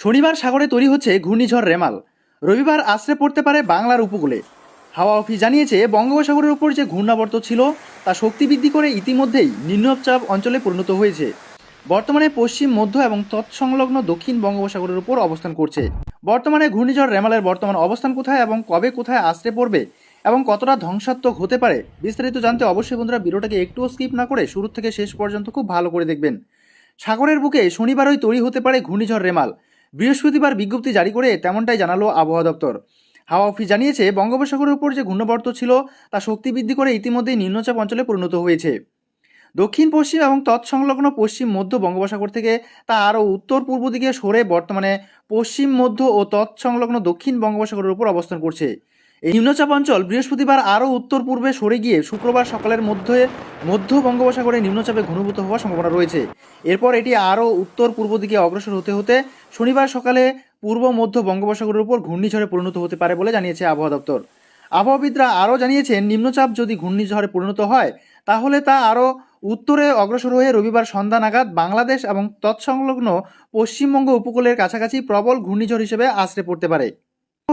শনিবার সাগরে তৈরি হচ্ছে ঘূর্ণিঝড় রেমাল। রবিবার আশ্রে পড়তে পারে বাংলার উপকূলে। হাওয়া অফিস জানিয়েছে, বঙ্গোপসাগরের উপর যে ঘূর্ণাবর্ত ছিল, তা শক্তি বৃদ্ধি করে ইতিমধ্যেই নিম্নচাপ অঞ্চলে পরিণত হয়েছে। বর্তমানে পশ্চিম, মধ্য এবং তৎসংলগ্ন দক্ষিণ বঙ্গোপসাগরের উপর অবস্থান করছে। বর্তমানে ঘূর্ণিঝড় রেমালের বর্তমান অবস্থান কোথায় এবং কবে কোথায় আশ্রে পড়বে এবং কতটা ধ্বংসাত্মক হতে পারে, বিস্তারিত জানতে অবশ্যই বন্ধুরা ভিডিওটাকে একটুও স্কিপ না করে শুরু থেকে শেষ পর্যন্ত খুব ভালো করে দেখবেন। সাগরের বুকে শনিবারই তৈরি হতে পারে ঘূর্ণিঝড় রেমাল। বৃহস্পতিবার বিজ্ঞপ্তি জারি করে তেমনটাই জানালো আবহাওয়া দপ্তর। হাওয়া অফিস জানিয়েছে, বঙ্গোপসাগরের উপর যে ঘূর্ণবর্ত ছিল, তা শক্তি বৃদ্ধি করে ইতিমধ্যেই নিম্নচাপ অঞ্চলে পরিণত হয়েছে। দক্ষিণ, পশ্চিম এবং তৎসংলগ্ন পশ্চিম, মধ্য বঙ্গোপসাগর থেকে তা আরও উত্তর পূর্ব দিকে সরে বর্তমানে পশ্চিম, মধ্য ও তৎসংলগ্ন দক্ষিণ বঙ্গোপসাগরের উপর অবস্থান করছে। এই নিম্নচাপ অঞ্চল বৃহস্পতিবার আরও উত্তর পূর্বে সরে গিয়ে শুক্রবার সকালের মধ্যে মধ্য বঙ্গোপসাগরে নিম্নচাপে ঘনীভূত হওয়ার সম্ভাবনা রয়েছে। এরপর এটি আরও উত্তর পূর্ব দিকে অগ্রসর হতে হতে শনিবার সকালে পূর্ব মধ্য বঙ্গোপসাগরের উপর ঘূর্ণিঝড়ে পরিণত হতে পারে বলে জানিয়েছে আবহাওয়া দপ্তর। আবহাওয়াবিদরা আরও জানিয়েছেন, নিম্নচাপ যদি ঘূর্ণিঝড়ে পরিণত হয়, তাহলে তা আরও উত্তরে অগ্রসর হয়ে রবিবার সন্ধ্যা নাগাদ বাংলাদেশ এবং তৎসংলগ্ন পশ্চিমবঙ্গ উপকূলের কাছাকাছি প্রবল ঘূর্ণিঝড় হিসেবে আশ্রে পড়তে পারে।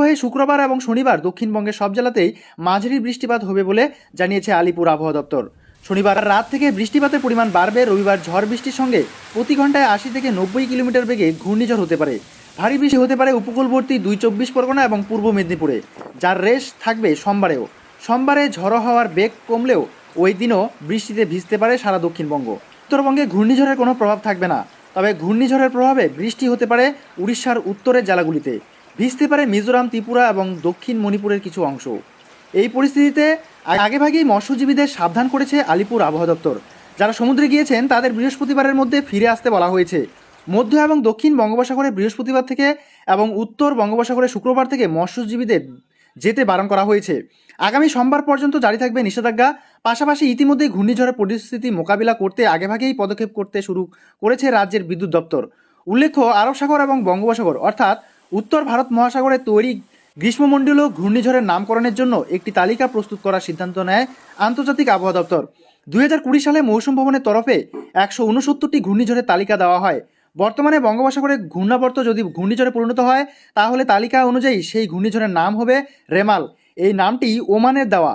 হয়ে শুক্রবার এবং শনিবার দক্ষিণবঙ্গের সব জেলাতেই মাঝারি বৃষ্টিপাত হবে বলে জানিয়েছে আলিপুর আবহাওয়া দপ্তর। শনিবার রাত থেকে বৃষ্টিপাতের পরিমাণ বাড়বে, রবিবার ঝড় বৃষ্টির সঙ্গে প্রতি ঘন্টায় আশি থেকে নব্বই কিলোমিটার বেগে ঘূর্ণিঝড় হতে পারে। ভারী বৃষ্টি হতে পারে উপকূলবর্তী দুই চব্বিশ পরগনা এবং পূর্ব মেদিনীপুরে, যার রেশ থাকবে সোমবারেও। সোমবারে ঝড়ো হওয়ার বেগ কমলেও ওই দিনও বৃষ্টিতে ভিজতে পারে সারা দক্ষিণবঙ্গ। উত্তরবঙ্গে ঘূর্ণিঝড়ের কোনো প্রভাব থাকবে না, তবে ঘূর্ণিঝড়ের প্রভাবে বৃষ্টি হতে পারে উড়িষ্যার উত্তরের জেলাগুলিতে। ভিজতে পারে মিজোরাম, ত্রিপুরা এবং দক্ষিণ মণিপুরের কিছু অংশ। এই পরিস্থিতিতে আগেভাগেই মৎস্যজীবীদের সাবধান করেছে আলিপুর আবহাওয়া দপ্তর, যারা সমুদ্রে গিয়েছেন তাদের বৃহস্পতিবারের মধ্যে ফিরে আসতে বলা হয়েছে। মধ্য এবং দক্ষিণ বঙ্গোপসাগরে বৃহস্পতিবার থেকে এবং উত্তর বঙ্গোপসাগরে শুক্রবার থেকে মৎস্যজীবীদের যেতে বারণ করা হয়েছে। আগামী সোমবার পর্যন্ত জারি থাকবে নিষেধাজ্ঞা, পাশাপাশি ইতিমধ্যেই ঘূর্ণিঝড়ের পরিস্থিতি মোকাবিলা করতে আগেভাগেই পদক্ষেপ করতে শুরু করেছে রাজ্যের বিদ্যুৎ দপ্তর। উল্লেখ্য, আরব সাগর এবং বঙ্গোপসাগর, অর্থাৎ উত্তর ভারত মহাসাগরে তৈরি গ্রীষ্মমণ্ডলীয় ঘূর্ণিঝড়ের নামকরণের জন্য একটি তালিকা প্রস্তুত করার সিদ্ধান্ত নেয় আন্তর্জাতিক আবহাওয়া দপ্তর। দুই কুড়ি সালে মৌসুম ভবনের তরফে একশো উনসত্তরটি ঘূর্ণিঝড়ের তালিকা দেওয়া হয়। বর্তমানে বঙ্গোপসাগরে ঘূর্ণাবর্ত যদি ঘূর্ণিঝড়ে পরিণত হয়, তাহলে তালিকা অনুযায়ী সেই ঘূর্ণিঝড়ের নাম হবে রেমাল। এই নামটি ওমানের দেওয়া।